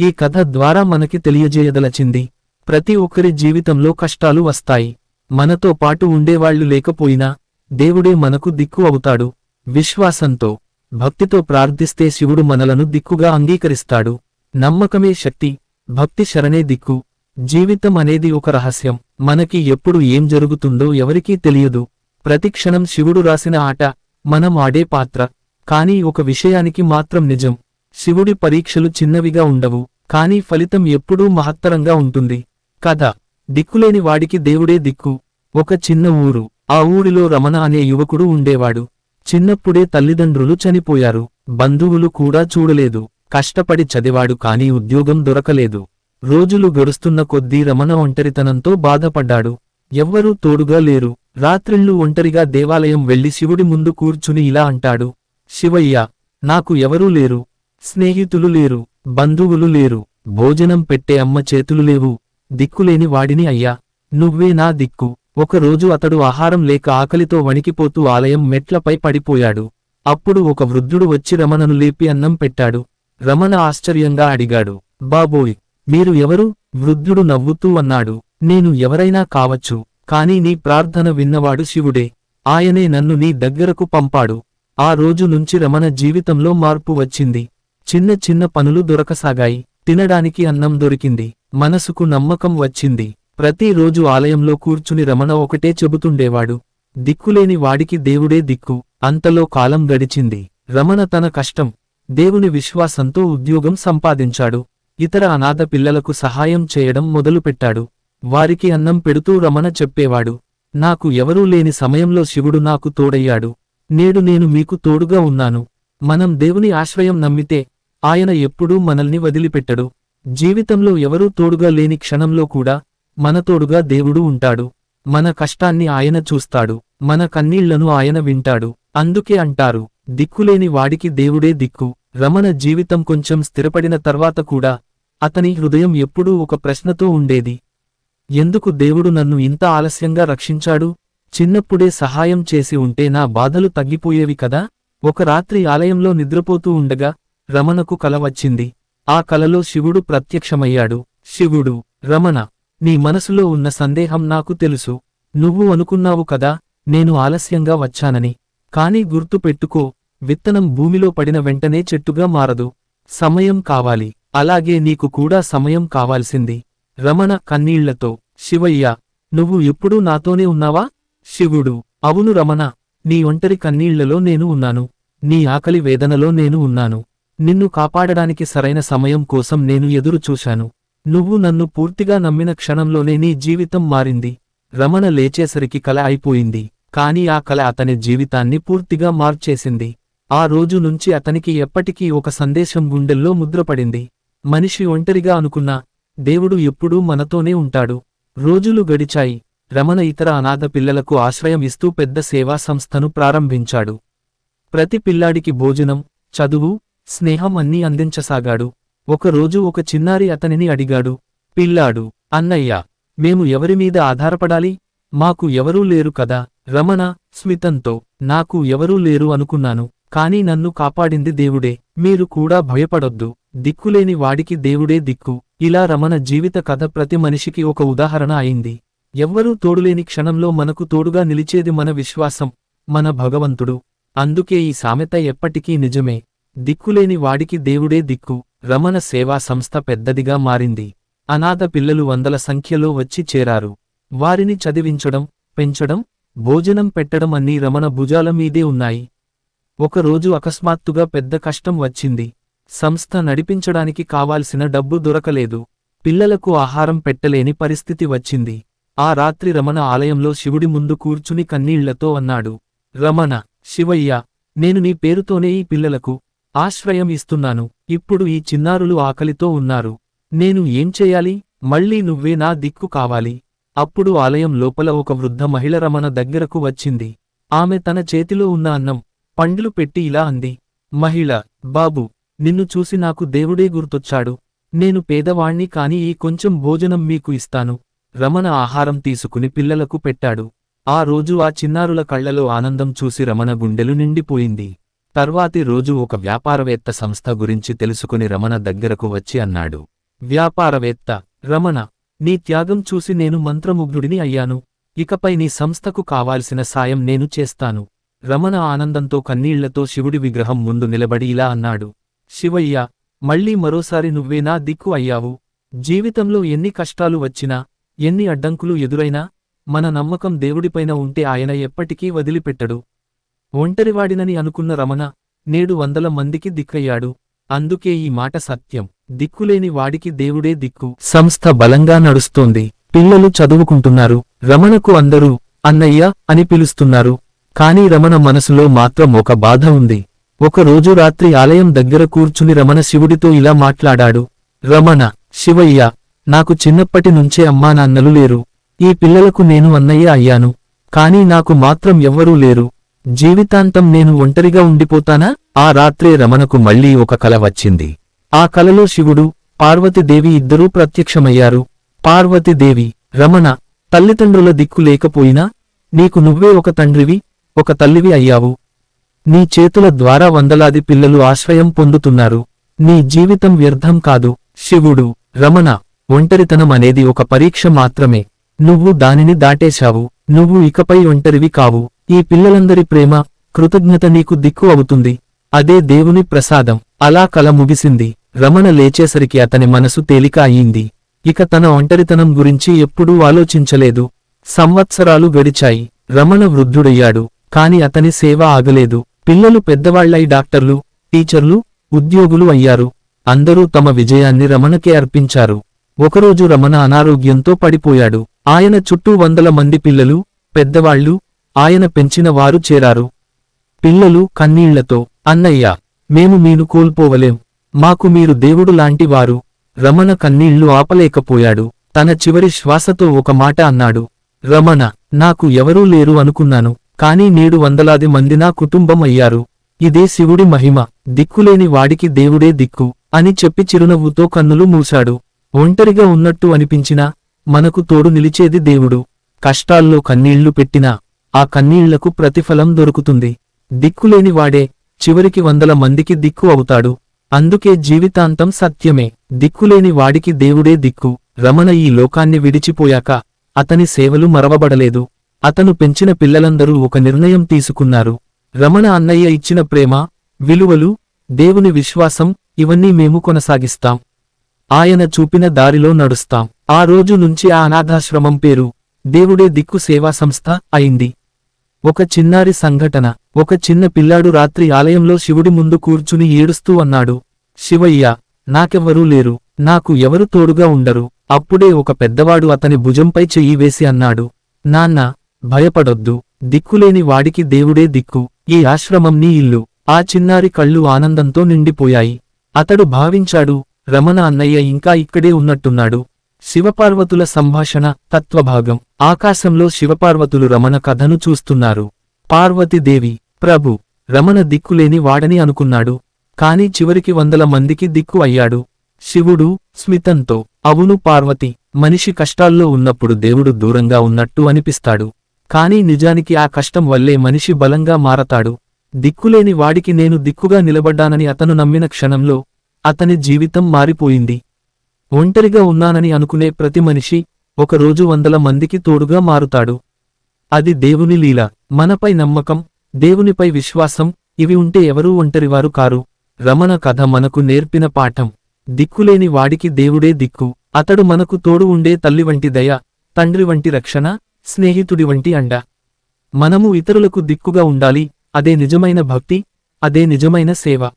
ఈ కథ ద్వారా మనకి తెలియజేయదలచింది. ప్రతి ఒక్కరి జీవితంలో కష్టాలు వస్తాయి. మనతో పాటు ఉండేవాళ్ళు లేకపోయినా దేవుడే మనకు దిక్కు అవుతాడు. విశ్వాసంతో భక్తితో ప్రార్థిస్తే శివుడు మనలను దిక్కుగా అంగీకరిస్తాడు. నమ్మకమే శక్తి భక్తి శరణే దిక్కు. జీవితం అనేది ఒక రహస్యం. మనకి ఎప్పుడు ఏం జరుగుతుందో ఎవరికీ తెలియదు. ప్రతిక్షణం శివుడు రాసిన ఆట మనం ఆడే పాత్ర. కానీ ఒక విషయానికి మాత్రం నిజం. శివుడి పరీక్షలు చిన్నవిగా ఉండవు. కానీ ఫలితం ఎప్పుడూ మహత్తరంగా ఉంటుంది. కథ దిక్కులేని వాడికి దేవుడే దిక్కు. ఒక చిన్న ఊరు. ఆ ఊరిలో రమణ అనే యువకుడు ఉండేవాడు. చిన్నప్పుడే తల్లిదండ్రులు చనిపోయారు. బంధువులు కూడా చూడలేదు. కష్టపడి చదివాడు కాని ఉద్యోగం దొరకలేదు. రోజులు గడుస్తున్న కొద్దీ రమణ ఒంటరితనంతో బాధపడ్డాడు. ఎవ్వరూ తోడుగా లేరు. రాత్రిళ్ళు ఒంటరిగా దేవాలయం వెళ్ళి శివుడి ముందు కూర్చుని ఇలా అంటాడు. శివయ్య నాకు ఎవరూ లేరు. స్నేహితులు లేరు. బంధువులు లేరు. భోజనం పెట్టే అమ్మ చేతులు లేవు. దిక్కులేని వాడిని అయ్యా. నువ్వే నా దిక్కు. ఒకరోజు అతడు ఆహారం లేక ఆకలితో వణికిపోతూ ఆలయం మెట్లపై పడిపోయాడు. అప్పుడు ఒక వృద్ధుడు వచ్చి రమణను లేపి అన్నం పెట్టాడు. రమణ ఆశ్చర్యంగా అడిగాడు బాబోయ్ మీరు ఎవరు? వృద్ధుడు నవ్వుతూ అన్నాడు నేను ఎవరైనా కావచ్చు కాని నీ ప్రార్థన విన్నవాడు శివుడే. ఆయనే నన్ను నీ దగ్గరకు పంపాడు. ఆ రోజు నుంచి రమణ జీవితంలో మార్పు వచ్చింది. చిన్న చిన్న పనులు దొరకసాగాయి. తినడానికి అన్నం దొరికింది. మనసుకు నమ్మకం వచ్చింది. ప్రతిరోజు ఆలయంలో కూర్చుని రమణ ఒకటే చెబుతుండేవాడు. దిక్కులేని వాడికి దేవుడే దిక్కు. అంతలో కాలం గడిచింది. రమణ తన కష్టం దేవుని విశ్వాసంతో ఉద్యోగం సంపాదించాడు. ఇతర అనాథ పిల్లలకు సహాయం చేయడం మొదలుపెట్టాడు. వారికి అన్నం పెడుతూ రమణ చెప్పేవాడు నాకు ఎవరూ లేని సమయంలో శివుడు నాకు తోడయ్యాడు. నేడు నేను మీకు తోడుగా ఉన్నాను. మనం దేవుని ఆశ్రయం నమ్మితే ఆయన ఎప్పుడూ మనల్ని వదిలిపెట్టడు. జీవితంలో ఎవరూ తోడుగా లేని క్షణంలో కూడా మన తోడుగా దేవుడు ఉంటాడు. మన కష్టాన్ని ఆయన చూస్తాడు. మన కన్నీళ్ళను ఆయన వింటాడు. అందుకే అంటారు దిక్కులేని వాడికి దేవుడే దిక్కు. రమణ జీవితం కొంచెం స్థిరపడిన తర్వాత కూడా అతని హృదయం ఎప్పుడూ ఒక ప్రశ్నతో ఉండేది. ఎందుకు దేవుడు నన్ను ఇంత ఆలస్యంగా రక్షించాడు? చిన్నప్పుడే సహాయం చేసి ఉంటే నా బాధలు తగ్గిపోయేవి కదా? ఒక రాత్రి ఆలయంలో నిద్రపోతూ ఉండగా రమణకు కల వచ్చింది. ఆ కలలో శివుడు ప్రత్యక్షమయ్యాడు. శివుడు రమణ నీ మనసులో ఉన్న సందేహం నాకు తెలుసు. నువ్వు అనుకున్నావు కదా నేను ఆలస్యంగా వచ్చానని. కాని గుర్తు పెట్టుకో విత్తనం భూమిలో పడిన వెంటనే చెట్టుగా మారదు. సమయం కావాలి. అలాగే నీకు కూడా సమయం కావాల్సింది. రమణ కన్నీళ్ళతో శివయ్య నువ్వు ఎప్పుడూ నాతోనే ఉన్నావా? శివుడు అవును రమణ. నీ ఒంటరి కన్నీళ్ళలో నేను ఉన్నాను. నీ ఆకలి వేదనలో నేను ఉన్నాను. నిన్ను కాపాడడానికి సరైన సమయం కోసం నేను ఎదురు చూశాను. నువ్వు నన్ను పూర్తిగా నమ్మిన క్షణంలోనే నీ జీవితం మారింది. రమణ లేచేసరికి కల అయిపోయింది. కాని ఆ కల అతని జీవితాన్ని పూర్తిగా మార్చేసింది. ఆ రోజు నుంచి అతనికి ఎప్పటికీ ఒక సందేశం గుండెల్లో ముద్రపడింది. మనిషి ఒంటరిగా అనుకున్నా దేవుడు ఎప్పుడూ మనతోనే ఉంటాడు. రోజులు గడిచాయి. రమణ ఇతర అనాథ పిల్లలకు ఆశ్రయం ఇస్తూ పెద్ద సేవా సంస్థను ప్రారంభించాడు. ప్రతి పిల్లాడికి భోజనం చదువు స్నేహం అన్నీ అందించసాగాడు. ఒకరోజు ఒక చిన్నారి అతనిని అడిగాడు పిల్లాడు అన్నయ్య మేము ఎవరిమీద ఆధారపడాలి? మాకు ఎవరూ లేరు కదా రమణ స్మితంతో నాకు ఎవరూ లేరు అనుకున్నాను కాని నన్ను కాపాడింది దేవుడే మీరు కూడా భయపడొద్దు దిక్కులేని వాడికి దేవుడే దిక్కు. ఇలా రమణ జీవిత కథ ప్రతి మనిషికి ఒక ఉదాహరణ అయింది. ఎవ్వరూ తోడులేని క్షణంలో మనకు తోడుగా నిలిచేది మన విశ్వాసం మన భగవంతుడు. అందుకే ఈ సామెత ఎప్పటికీ నిజమే. దిక్కులేని వాడికి దేవుడే దిక్కు. రమణ సేవా సంస్థ పెద్దదిగా మారింది. అనాథ పిల్లలు వందల సంఖ్యలో వచ్చి చేరారు. వారిని చదివించడం పెంచడం భోజనం పెట్టడం అన్నీ రమణ భుజాల మీదే ఉన్నాయి. ఒకరోజు అకస్మాత్తుగా పెద్ద కష్టం వచ్చింది. సంస్థ నడిపించడానికి కావాల్సిన డబ్బు దొరకలేదు. పిల్లలకు ఆహారం పెట్టలేని పరిస్థితి వచ్చింది. ఆ రాత్రి రమణ ఆలయంలో శివుడి ముందు కూర్చుని కన్నీళ్ళతో అన్నాడు రమణ శివయ్య నేను నీ పేరుతోనే ఈ పిల్లలకు ఆశ్రయం ఇస్తున్నాను. ఇప్పుడు ఈ చిన్నారులు ఆకలితో ఉన్నారు. నేను ఏం చేయాలి? మళ్ళీ నువ్వే నా దిక్కు కావాలి అప్పుడు ఆలయం లోపల ఒక వృద్ధ మహిళ రమణ దగ్గరకు వచ్చింది. ఆమె తన చేతిలో ఉన్న అన్నం పండ్లు పెట్టి ఇలా అంది మహిళ బాబు నిన్ను చూసి నాకు దేవుడే గుర్తొచ్చాడు. నేను పేదవాణ్ణి కాని ఈ కొంచెం భోజనం మీకు ఇస్తాను. రమణ ఆహారం తీసుకుని పిల్లలకు పెట్టాడు. ఆ రోజు ఆ చిన్నారుల కళ్ళలో ఆనందం చూసి రమణ గుండెలు నిండిపోయింది. తర్వాతి రోజు ఒక వ్యాపారవేత్త సంస్థ గురించి తెలుసుకుని రమణ దగ్గరకు వచ్చి అన్నాడు. వ్యాపారవేత్త రమణ నీ త్యాగం చూసి నేను మంత్రముగ్ధుడిని అయ్యాను. ఇకపై నీ సంస్థకు కావాల్సిన సాయం నేను చేస్తాను. రమణ ఆనందంతో కన్నీళ్ళతో శివుడి విగ్రహం ముందు నిలబడి ఇలా అన్నాడు. శివయ్య మళ్ళీ మరోసారి నువ్వేనా దిక్కు అయ్యావు. జీవితంలో ఎన్ని కష్టాలు వచ్చినా ఎన్ని అడ్డంకులు ఎదురైనా మన నమ్మకం దేవుడిపైన ఉంటే ఆయన ఎప్పటికీ వదిలిపెట్టడు. ఒంటరివాడినని అనుకున్న రమణ నేడు వందల మందికి దిక్కయ్యాడు. అందుకే ఈ మాట సత్యం. దిక్కులేని వాడికి దేవుడే దిక్కు. సంస్థ బలంగా నడుస్తోంది. పిల్లలు చదువుకుంటున్నారు. రమణకు అందరూ అన్నయ్య అని పిలుస్తున్నారు. కాని రమణ మనసులో మాత్రం ఒక బాధ ఉంది. ఒక రోజు రాత్రి ఆలయం దగ్గర కూర్చుని రమణ శివుడితో ఇలా మాట్లాడాడు. రమణ శివయ్య నాకు చిన్నప్పటి నుంచే అమ్మా నాన్నలు లేరు. ఈ పిల్లలకు నేను అన్నయ్య అయ్యాను. కాని నాకు మాత్రం ఎవ్వరూ లేరు. జీవితాంతం నేను ఒంటరిగా ఉండిపోతానా? ఆ రాత్రే రమణకు మళ్ళీ ఒక కల వచ్చింది. ఆ కలలో శివుడు పార్వతీదేవి ఇద్దరూ ప్రత్యక్షమయ్యారు. పార్వతీదేవి రమణ తల్లిదండ్రుల దిక్కు లేకపోయినా నీకు నువ్వే ఒక తండ్రివి ఒక తల్లివి అయ్యావు. నీ చేతుల ద్వారా వందలాది పిల్లలు ఆశ్రయం పొందుతున్నారు. నీ జీవితం వ్యర్థం కాదు. శివుడు రమణ ఒంటరితనం అనేది ఒక పరీక్ష మాత్రమే. నువ్వు దానిని దాటేశావు. నువ్వు ఇకపై ఒంటరివి కావు. ఈ పిల్లలందరి ప్రేమ కృతజ్ఞత నీకు దిక్కు అవుతుంది. అదే దేవుని ప్రసాదం. అలా కల ముగిసింది. రమణ లేచేసరికి అతని మనసు తేలిక అయింది. ఇక తన ఒంటరితనం గురించి ఎప్పుడూ ఆలోచించలేదు. సంవత్సరాలు గడిచాయి. రమణ వృద్ధుడయ్యాడు. కాని అతని సేవ ఆగలేదు. పిల్లలు పెద్దవాళ్ళై డాక్టర్లు టీచర్లు ఉద్యోగులు అయ్యారు. అందరూ తమ విజయాన్ని రమణకే అర్పించారు. ఒకరోజు రమణ అనారోగ్యంతో పడిపోయాడు. ఆయన చుట్టూ వందల మంది పిల్లలు పెద్దవాళ్ళు ఆయన పెంచిన వారు చేరారు. పిల్లలు కన్నీళ్ళతో అన్నయ్య మేము మీను కోల్పోవలేం. మాకు మీరు దేవుడు లాంటివారు రమణ కన్నీళ్ళు ఆపలేకపోయాడు. తన చివరి శ్వాసతో ఒక మాట అన్నాడు. రమణ నాకు ఎవరూ లేరు అనుకున్నాను కాని నేడు వందలాది మంది నా కుటుంబం అయ్యారు. ఇదే శివుడి మహిమ దిక్కులేని వాడికి దేవుడే దిక్కు అని చెప్పి చిరునవ్వుతో కన్నులు మూశాడు. ఒంటరిగా ఉన్నట్టు అనిపించినా మనకు తోడు నిలిచేది దేవుడు. కష్టాల్లో కన్నీళ్ళు పెట్టినా ఆ కన్నీళ్ళకు ప్రతిఫలం దొరుకుతుంది. దిక్కులేని వాడే చివరికి వందల మందికి దిక్కు అవుతాడు. అందుకే జీవితాంతం సత్యమే. దిక్కులేని వాడికి దేవుడే దిక్కు. రమణ ఈ లోకాన్ని విడిచిపోయాక అతని సేవలు మరవబడలేదు. అతను పెంచిన పిల్లలందరూ ఒక నిర్ణయం తీసుకున్నారు. రమణ అన్నయ్య ఇచ్చిన ప్రేమ విలువలు దేవుని విశ్వాసం ఇవన్నీ మేము కొనసాగిస్తాం. ఆయన చూపిన దారిలో నడుస్తాం. ఆ రోజు నుంచి ఆ అనాథాశ్రమం పేరు దేవుడే దిక్కు సేవా సంస్థ అయింది. ఒక చిన్నారి సంఘటన. ఒక చిన్న పిల్లాడు రాత్రి ఆలయంలో శివుడి ముందు కూర్చుని ఏడుస్తూ అన్నాడు శివయ్య నాకెవ్వరూ లేరు. నాకు ఎవరు తోడుగా ఉండరు. అప్పుడే ఒక పెద్దవాడు అతని భుజంపై చెయ్యి వేసి అన్నాడు నాన్న భయపడొద్దు. దిక్కులేని వాడికి దేవుడే దిక్కు. ఈ ఆశ్రమం నీ ఇల్లు. ఆ చిన్నారి కళ్ళు ఆనందంతో నిండిపోయాయి. అతడు భావించాడు రమణ అన్నయ్య ఇంకా ఇక్కడే ఉన్నట్టున్నాడు. శివపార్వతుల సంభాషణ తత్వభాగం. ఆకాశంలో శివపార్వతులు రమణ కథను చూస్తున్నారు. పార్వతీదేవి ప్రభు రమణ దిక్కులేని వాడని అనుకున్నాడు. కాని చివరికి వందల మందికి దిక్కు అయ్యాడు. శివుడు స్మితంతో అవును పార్వతి మనిషి కష్టాల్లో ఉన్నప్పుడు దేవుడు దూరంగా ఉన్నట్టు అనిపిస్తాడు. కాని నిజానికి ఆ కష్టం వల్లే మనిషి బలంగా మారతాడు. దిక్కులేని వాడికి నేను దిక్కుగా నిలబడ్డానని అతను నమ్మిన క్షణంలో అతని జీవితం మారిపోయింది. ఒంటరిగా ఉన్నానని అనుకునే ప్రతి మనిషి ఒకరోజు వందల మందికి తోడుగా మారుతాడు. అది దేవుని లీల మనపై నమ్మకం దేవునిపై విశ్వాసం ఇవి ఉంటే ఎవరూ ఒంటరివారు కారు. రమణ కథ మనకు నేర్పిన పాఠం. దిక్కులేని వాడికి దేవుడే దిక్కు. అతడు మనకు తోడు ఉండే తల్లి వంటి దయ తండ్రి వంటి రక్షణ స్నేహితుడి వంటి అండ. మనము ఇతరులకు దిక్కుగా ఉండాలి అదే నిజమైన భక్తి అదే నిజమైన సేవ.